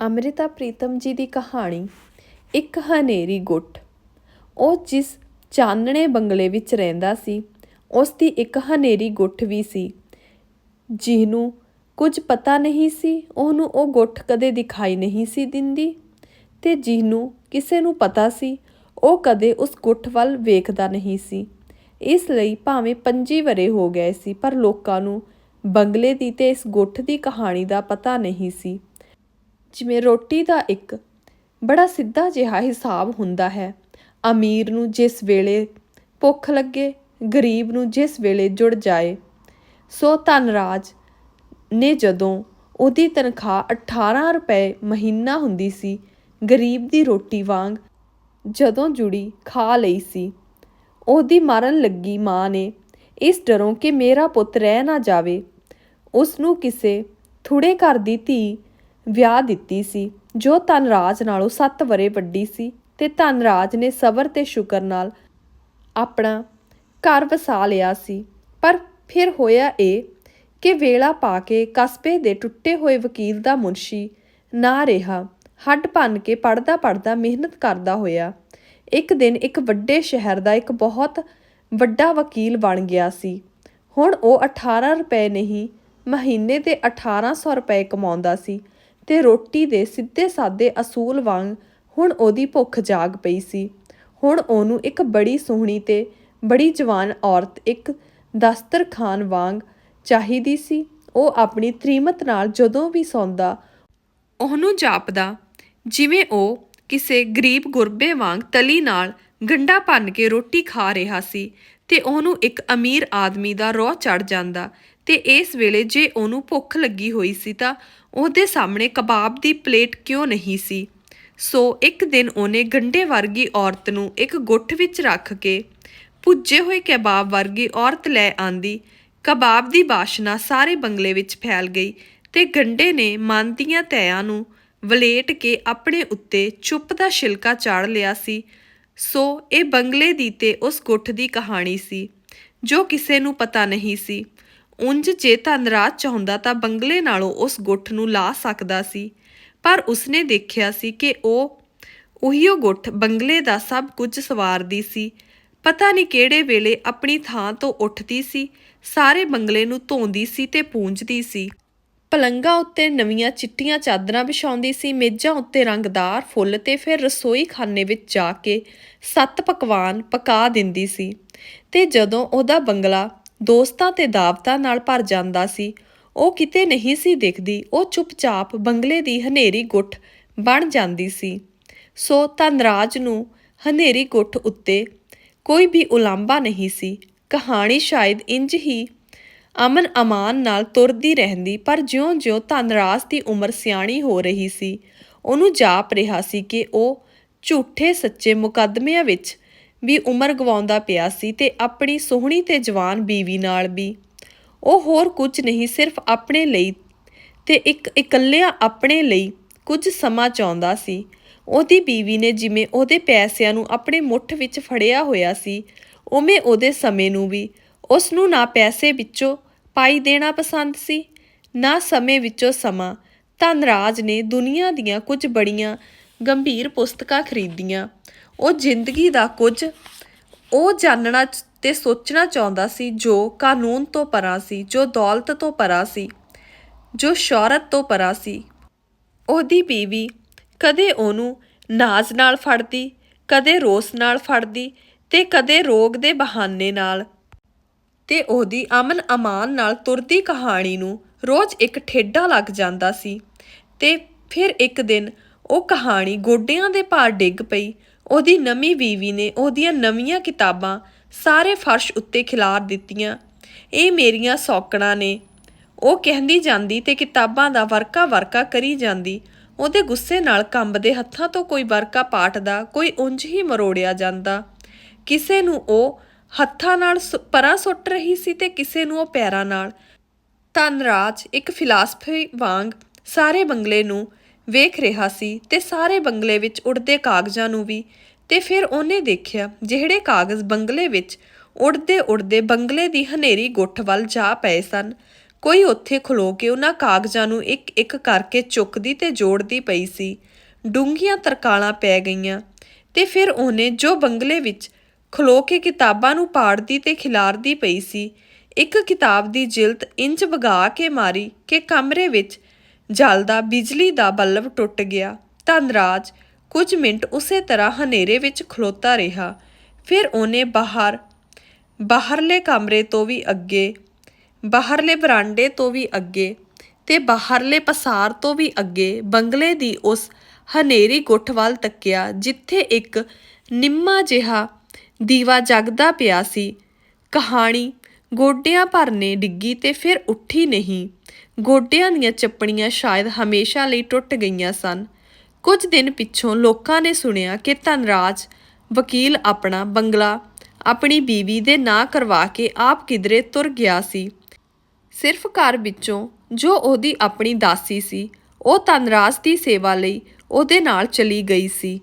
ਅੰਮ੍ਰਿਤਾ ਪ੍ਰੀਤਮ ਜੀ ਦੀ ਕਹਾਣੀ, ਇੱਕ ਹਨੇਰੀ ਗੁੱਟ। ਉਹ ਜਿਸ ਚਾਨਣੇ ਬੰਗਲੇ ਵਿੱਚ ਰਹਿੰਦਾ ਸੀ, ਉਸ ਦੀ ਇੱਕ ਹਨੇਰੀ ਗੁੱਠ ਵੀ ਸੀ। ਜਿਹਨੂੰ ਕੁਝ ਪਤਾ ਨਹੀਂ ਸੀ, ਉਹਨੂੰ ਉਹ ਗੁੱਠ ਕਦੇ ਦਿਖਾਈ ਨਹੀਂ ਸੀ ਦਿੰਦੀ ਤੇ ਜਿਹਨੂੰ ਕਿਸੇ ਨੂੰ ਪਤਾ ਸੀ, ਉਹ ਕਦੇ ਉਸ ਗੁੱਠ ਵੱਲ ਵੇਖਦਾ ਨਹੀਂ ਸੀ। ਇਸ ਲਈ ਭਾਵੇਂ 25 ਵਰੇ ਹੋ ਗਏ ਸੀ, ਪਰ ਲੋਕਾਂ ਨੂੰ ਬੰਗਲੇ ਦੀ ਤੇ ਇਸ ਗੁੱਠ ਦੀ ਕਹਾਣੀ ਦਾ ਪਤਾ ਨਹੀਂ ਸੀ। ਜਿਵੇਂ ਰੋਟੀ ਦਾ ਇੱਕ ਬੜਾ ਸਿੱਧਾ ਜਿਹਾ ਹਿਸਾਬ ਹੁੰਦਾ ਹੈ। ਅਮੀਰ ਨੂੰ ਜਿਸ ਵੇਲੇ ਭੁੱਖ ਲੱਗੇ, ਗਰੀਬ ਨੂੰ ਜਿਸ ਵੇਲੇ ਜੁੜ ਜਾਏ, ਸੋ ਧਨਰਾਜ ਨੇ ਜਦੋਂ ਉਹਦੀ ਤਨਖਾਹ 18 ਰੁਪਏ ਮਹੀਨਾ ਹੁੰਦੀ ਸੀ, ਗਰੀਬ ਦੀ ਰੋਟੀ ਵਾਂਗ ਜਦੋਂ ਜੁੜੀ ਖਾ ਲਈ ਸੀ, ਉਹਦੀ ਮਰਨ ਲੱਗੀ ਮਾਂ ਨੇ ਇਸ ਡਰੋਂ ਕਿ ਮੇਰਾ ਪੁੱਤ ਰਹਿ ਨਾ ਜਾਵੇ। ਉਸ ਨੂੰ ਕਿਸੇ ਥੁੜੇ ਘਰ ਦੀ ਧੀ ਵਿਆਹ ਦਿੱਤੀ ਸੀ, ਜੋ ਧਨਰਾਜ ਨਾਲੋਂ 7 ਵਰੇ ਵੱਡੀ ਸੀ ਤੇ ਧਨਰਾਜ ਨੇ ਸਬਰ ਤੇ ਸ਼ੁਕਰ ਨਾਲ ਆਪਣਾ ਘਰ ਵਸਾ ਲਿਆ ਸੀ। ਪਰ ਫਿਰ ਹੋਇਆ ਇਹ ਕਿ ਵੇਲਾ ਪਾ ਕੇ ਕਸਬੇ ਦੇ ਟੁੱਟੇ ਹੋਏ ਵਕੀਲ ਦਾ ਮੁਨਸ਼ੀ ਨਾ ਰਿਹਾ। ਹੱਡ ਭੰਨ ਕੇ ਪੜਦਾ ਪੜਦਾ ਮਿਹਨਤ ਕਰਦਾ ਹੋਇਆ। ਇੱਕ ਦਿਨ ਇੱਕ ਵੱਡੇ ਸ਼ਹਿਰ ਦਾ ਇੱਕ ਬਹੁਤ ਵੱਡਾ ਵਕੀਲ ਬਣ ਗਿਆ ਸੀ। ਹੁਣ ਉਹ 18 ਰੁਪਏ ਨਹੀਂ, ਮਹੀਨੇ ਦੇ 1800 ਰੁਪਏ ਕਮਾਉਂਦਾ ਸੀ। ਤੇ ਰੋਟੀ ਦੇ ਸਿੱਧੇ ਸਾਦੇ ਅਸੂਲ ਵਾਂਗ ਹੁਣ ਉਹਦੀ ਭੁੱਖ ਜਾਗ ਪਈ ਸੀ। ਹੁਣ ਉਹਨੂੰ ਇੱਕ ਬੜੀ ਸੋਹਣੀ ਤੇ ਬੜੀ ਜਵਾਨ ਔਰਤ, ਇੱਕ ਦਸਤਰਖਾਨ ਵਾਂਗ ਚਾਹੀਦੀ ਸੀ। ਉਹ ਆਪਣੀ ਤ੍ਰੀਮਤ ਨਾਲ ਜਦੋਂ ਵੀ ਸੌਂਦਾ, ਉਹਨੂੰ ਜਾਪਦਾ, ਜਿਵੇਂ ਉਹ ਕਿਸੇ ਗਰੀਬ ਗੁਰਬੇ ਵਾਂਗ ਤਲੀ ਨਾਲ ਗੰਡਾ ਭੰਨ ਕੇ ਰੋਟੀ ਖਾ ਰਿਹਾ ਸੀ। ਤੇ ਉਹਨੂੰ ਇੱਕ ਅਮੀਰ ਆਦਮੀ ਦਾ ਰੋਹ ਚੜ ਜਾਂਦਾ। ਤੇ ਇਸ ਵੇਲੇ ਜੇ ਉਹਨੂੰ ਭੁੱਖ ਲੱਗੀ ਹੋਈ ਸੀ ਤਾਂ ਉਹਦੇ ਸਾਹਮਣੇ ਕਬਾਬ ਦੀ ਪਲੇਟ ਕਿਉਂ ਨਹੀਂ ਸੀ? ਸੋ ਇੱਕ ਦਿਨ ਉਹਨੇ ਗੰਡੇ ਵਰਗੀ ਔਰਤ ਨੂੰ ਇੱਕ ਗੁੱਠ ਵਿੱਚ ਰੱਖ ਕੇ ਭੁੱਜੇ ਹੋਏ ਕਬਾਬ ਵਰਗੀ ਔਰਤ ਲੈ ਆਂਦੀ। ਕਬਾਬ ਦੀ ਬਾਸ਼ਨਾ ਸਾਰੇ ਬੰਗਲੇ ਵਿੱਚ ਫੈਲ ਗਈ ਤੇ ਗੰਡੇ ਨੇ ਮਨ ਦੀਆਂ ਤੈਆਂ ਨੂੰ ਵਲੇਟ ਕੇ ਆਪਣੇ ਉੱਤੇ ਚੁੱਪ ਦਾ ਛਿਲਕਾ ਚਾੜ ਲਿਆ ਸੀ। ਸੋ ਇਹ ਬੰਗਲੇ ਦੀ ਤੇ ਉਸ ਗੁੱਠ ਦੀ ਕਹਾਣੀ ਸੀ, ਜੋ ਕਿਸੇ ਨੂੰ ਪਤਾ ਨਹੀਂ ਸੀ। ਉਂਝ ਜੇ ਧਨਰਾਜ ਚਾਹੁੰਦਾ ਤਾਂ ਬੰਗਲੇ ਨਾਲੋਂ ਉਸ ਗੁੱਠ ਨੂੰ ਲਾ ਸਕਦਾ ਸੀ। ਪਰ ਉਸਨੇ ਦੇਖਿਆ ਸੀ ਕਿ ਉਹ ਉਹੀਓ ਗੁੱਠ ਬੰਗਲੇ ਦਾ ਸਭ ਕੁਝ ਸਵਾਰਦੀ ਸੀ। ਪਤਾ ਨਹੀਂ ਕਿਹੜੇ ਵੇਲੇ ਆਪਣੀ ਥਾਂ ਤੋਂ ਉੱਠਦੀ ਸੀ, ਸਾਰੇ ਬੰਗਲੇ ਨੂੰ ਧੋਂਦੀ ਸੀ ਤੇ ਪੂੰਝਦੀ ਸੀ। ਪਲੰਘਾਂ ਉੱਤੇ ਨਵੀਆਂ ਚਿੱਟੀਆਂ ਚਾਦਰਾਂ ਵਿਛਾਉਂਦੀ ਸੀ, ਮੇਜ਼ਾਂ ਉੱਤੇ ਰੰਗਦਾਰ ਫੁੱਲ ਤੇ ਫਿਰ ਰਸੋਈ ਖਾਨੇ ਵਿੱਚ ਜਾ ਕੇ ਸੱਤ ਪਕਵਾਨ ਪਕਾ ਦਿੰਦੀ ਸੀ। ਤੇ ਜਦੋਂ ਉਹਦਾ ਬੰਗਲਾ ਦੋਸਤਾਂ ਤੇ ਦਾਵਤਾਂ ਨਾਲ ਭਰ ਜਾਂਦਾ ਸੀ, ਉਹ ਕਿਤੇ ਨਹੀਂ ਸੀ ਦਿਖਦੀ, ਉਹ ਚੁੱਪਚਾਪ ਬੰਗਲੇ ਦੀ ਹਨੇਰੀ ਗੁੱਠ ਬਣ ਜਾਂਦੀ ਸੀ। ਸੋ ਧਨਰਾਜ ਨੂੰ ਹਨੇਰੀ ਗੁੱਠ ਉੱਤੇ ਕੋਈ ਵੀ ਉਲਾਂਭਾ ਨਹੀਂ ਸੀ। ਕਹਾਣੀ ਸ਼ਾਇਦ ਇੰਜ ਹੀ ਅਮਨ ਅਮਾਨ ਨਾਲ ਤੁਰਦੀ ਰਹਿੰਦੀ, ਪਰ ਜਿਉਂ-ਜਿਉਂ ਧਨਰਾਜ ਦੀ ਉਮਰ ਸਿਆਣੀ ਹੋ ਰਹੀ ਸੀ, ਉਹਨੂੰ ਜਾਪ ਰਿਹਾ ਸੀ ਕਿ ਉਹ ਝੂਠੇ ਸੱਚੇ ਮੁਕੱਦਮਿਆਂ ਵਿੱਚ ਵੀ ਉਮਰ ਗਵਾਉਂਦਾ ਪਿਆ ਸੀ ਤੇ ਆਪਣੀ ਸੋਹਣੀ ਤੇ ਜਵਾਨ ਬੀਵੀ ਨਾਲ ਵੀ। ਉਹ ਹੋਰ ਕੁਝ ਨਹੀਂ, ਸਿਰਫ ਆਪਣੇ ਲਈ ਤੇ ਇੱਕ ਇਕੱਲਿਆਂ ਆਪਣੇ ਲਈ ਕੁਝ ਸਮਾਂ ਚਾਹੁੰਦਾ ਸੀ। ਉਹਦੀ ਬੀਵੀ ਨੇ ਜਿਵੇਂ ਉਹਦੇ ਪੈਸਿਆਂ ਨੂੰ ਆਪਣੇ ਮੁੱਠ ਵਿੱਚ ਫੜਿਆ ਹੋਇਆ ਸੀ, ਉਵੇਂ ਉਹਦੇ ਸਮੇਂ ਨੂੰ ਵੀ। ਉਸ ਨੂੰ ਨਾ ਪੈਸੇ ਵਿੱਚੋਂ ਪਾਈ ਦੇਣਾ ਪਸੰਦ ਸੀ। ਨਾ ਸਮੇਂ ਵਿੱਚੋਂ ਸਮਾਂ, ਧਨਰਾਜ ਨੇ ਦੁਨੀਆ ਦੀਆਂ ਕੁਝ ਬੜੀਆਂ ਗੰਭੀਰ ਪੁਸਤਕਾਂ ਖਰੀਦੀਆਂ। ਉਹ ਜ਼ਿੰਦਗੀ ਦਾ ਕੁਝ ਉਹ ਜਾਣਨਾ ਚ- ਤੇ ਸੋਚਣਾ ਚਾਹੁੰਦਾ ਸੀ, ਜੋ ਕਾਨੂੰਨ ਤੋਂ ਪਰਾਂ ਸੀ, ਜੋ ਦੌਲਤ ਤੋਂ ਪਰਾਂ ਸੀ, ਜੋ ਸ਼ੌਹਰਤ ਤੋਂ ਪਰਾਂ ਸੀ। ਉਹਦੀ ਬੀਵੀ ਕਦੇ ਉਹਨੂੰ ਨਾਜ਼ ਨਾਲ ਫੜਦੀ, ਕਦੇ ਰੋਸ ਨਾਲ ਫੜਦੀ ਤੇ ਕਦੇ ਰੋਗ ਦੇ ਬਹਾਨੇ ਨਾਲ ਤੇ ਉਹਦੀ ਅਮਨ ਅਮਾਨ ਨਾਲ ਤੁਰਦੀ ਕਹਾਣੀ ਨੂੰ ਰੋਜ਼ ਇੱਕ ਠੇਡਾ ਲੱਗ ਜਾਂਦਾ ਸੀ ਤੇ ਫਿਰ ਇੱਕ ਦਿਨ ਉਹ ਕਹਾਣੀ ਗੋਡਿਆਂ ਦੇ ਭਾਰ ਡਿੱਗ ਪਈ। ਉਹਦੀ ਨਵੀਂ ਬੀਵੀ ਨੇ ਉਹਦੀਆਂ ਨਵੀਆਂ ਕਿਤਾਬਾਂ ਸਾਰੇ ਫਰਸ਼ ਉੱਤੇ ਖਿਲਾਰ ਦਿੱਤੀਆਂ। ਇਹ ਮੇਰੀਆਂ ਸੌਕਣਾ ਨੇ। ਉਹ ਕਹਿੰਦੀ ਜਾਂਦੀ ਤੇ ਕਿਤਾਬਾਂ ਦਾ ਵਰਕਾ ਵਰਕਾ ਕਰੀ ਜਾਂਦੀ। ਉਹਦੇ ਗੁੱਸੇ ਨਾਲ ਕੰਬਦੇ ਹੱਥਾਂ ਤੋਂ ਕੋਈ ਵਰਕਾ ਪਾਟਦਾ, ਕੋਈ ਉਂਝ ਹੀ ਮਰੋੜਿਆ ਜਾਂਦਾ। ਕਿਸੇ ਨੂੰ ਉਹ ਹੱਥਾਂ ਨਾਲ ਪਰਾਂ ਸੁੱਟ ਰਹੀ ਸੀ ਤੇ ਕਿਸੇ ਨੂੰ ਉਹ ਪੈਰਾਂ ਨਾਲ। ਧਨਰਾਜ ਇੱਕ ਫਿਲਾਸਫੀ ਵਾਂਗ ਸਾਰੇ ਬੰਗਲੇ ਨੂੰ ਵੇਖ ਰਿਹਾ ਸੀ ਤੇ ਸਾਰੇ ਬੰਗਲੇ ਵਿੱਚ ਉੜਦੇ ਕਾਗਜ਼ਾਂ ਨੂੰ ਵੀ ਤੇ ਫਿਰ ਉਹਨੇ ਦੇਖਿਆ ਜਿਹੜੇ ਕਾਗਜ਼ ਬੰਗਲੇ ਵਿੱਚ ਉੜਦੇ ਉੜਦੇ ਬੰਗਲੇ ਦੀ ਹਨੇਰੀ ਗੁੱਠ ਵੱਲ ਜਾ ਪਏ ਸਨ। ਕੋਈ ਉੱਥੇ ਖਲੋ ਕੇ ਉਹਨਾਂ ਕਾਗਜ਼ਾਂ ਨੂੰ ਇੱਕ ਇੱਕ ਕਰਕੇ ਚੁੱਕਦੀ ਤੇ ਜੋੜਦੀ ਪਈ ਸੀ। ਡੂੰਘੀਆਂ ਤਰਕਾਲਾਂ ਪੈ ਗਈਆਂ ਤੇ ਫਿਰ ਉਹਨੇ ਜੋ ਬੰਗਲੇ ਵਿੱਚ ਖਲੋ ਕੇ ਕਿਤਾਬਾਂ ਨੂੰ ਪਾੜਦੀ ਤੇ ਖਿਲਾਰਦੀ ਪਈ ਸੀ। ਇੱਕ ਕਿਤਾਬ ਦੀ ਜਿਲਦ ਇੰਜ ਵਗਾ ਕੇ ਮਾਰੀ ਕਿ ਕਮਰੇ ਵਿੱਚ ਜਲਦਾ ਬਿਜਲੀ ਦਾ ਬਲਬ ਟੁੱਟ ਗਿਆ। ਧਨਰਾਜ ਕੁਝ ਮਿੰਟ ਉਸੇ ਤਰ੍ਹਾਂ ਹਨੇਰੇ ਵਿੱਚ ਖਲੋਤਾ ਰਿਹਾ। ਫਿਰ ਉਹਨੇ ਬਾਹਰ, ਬਾਹਰਲੇ ਕਮਰੇ ਤੋਂ ਵੀ ਅੱਗੇ, ਬਾਹਰਲੇ ਬਰਾਂਡੇ ਤੋਂ ਵੀ ਅੱਗੇ ਤੇ ਬਾਹਰਲੇ ਪਸਾਰ ਤੋਂ ਵੀ ਅੱਗੇ ਬੰਗਲੇ ਦੀ ਉਸ ਹਨੇਰੀ ਗੁੱਠ ਵੱਲ ਤੱਕਿਆ, ਜਿੱਥੇ ਇੱਕ ਨਿੰਮਾ ਜਿਹਾ ਦੀਵਾ ਜਗਦਾ ਪਿਆ ਸੀ। ਕਹਾਣੀ, ਗੋਡਿਆਂ ਭਰਨੇ ਡਿੱਗੀ ਤੇ ਫਿਰ ਉੱਠੀ ਨਹੀਂ। ਗੋਡਿਆਂ ਦੀਆਂ ਚੱਪਣੀਆਂ ਸ਼ਾਇਦ ਹਮੇਸ਼ਾ ਲਈ ਟੁੱਟ ਗਈਆਂ ਸਨ। ਕੁਝ ਦਿਨ ਪਿੱਛੋਂ ਲੋਕਾਂ ਨੇ ਸੁਣਿਆ ਕਿ ਧਨਰਾਜ, ਵਕੀਲ ਆਪਣਾ ਬੰਗਲਾ, ਆਪਣੀ ਬੀਵੀ ਦੇ ਨਾਂ ਕਰਵਾ ਕੇ ਆਪ ਕਿਧਰੇ ਤੁਰ ਗਿਆ ਸੀ। ਸਿਰਫ ਘਰ ਵਿੱਚੋਂ ਜੋ ਉਹਦੀ ਆਪਣੀ ਦਾਸੀ ਸੀ, ਉਹ ਧਨਰਾਜ ਦੀ ਸੇਵਾ ਲਈ ਉਹਦੇ ਨਾਲ ਚਲੀ ਗਈ ਸੀ।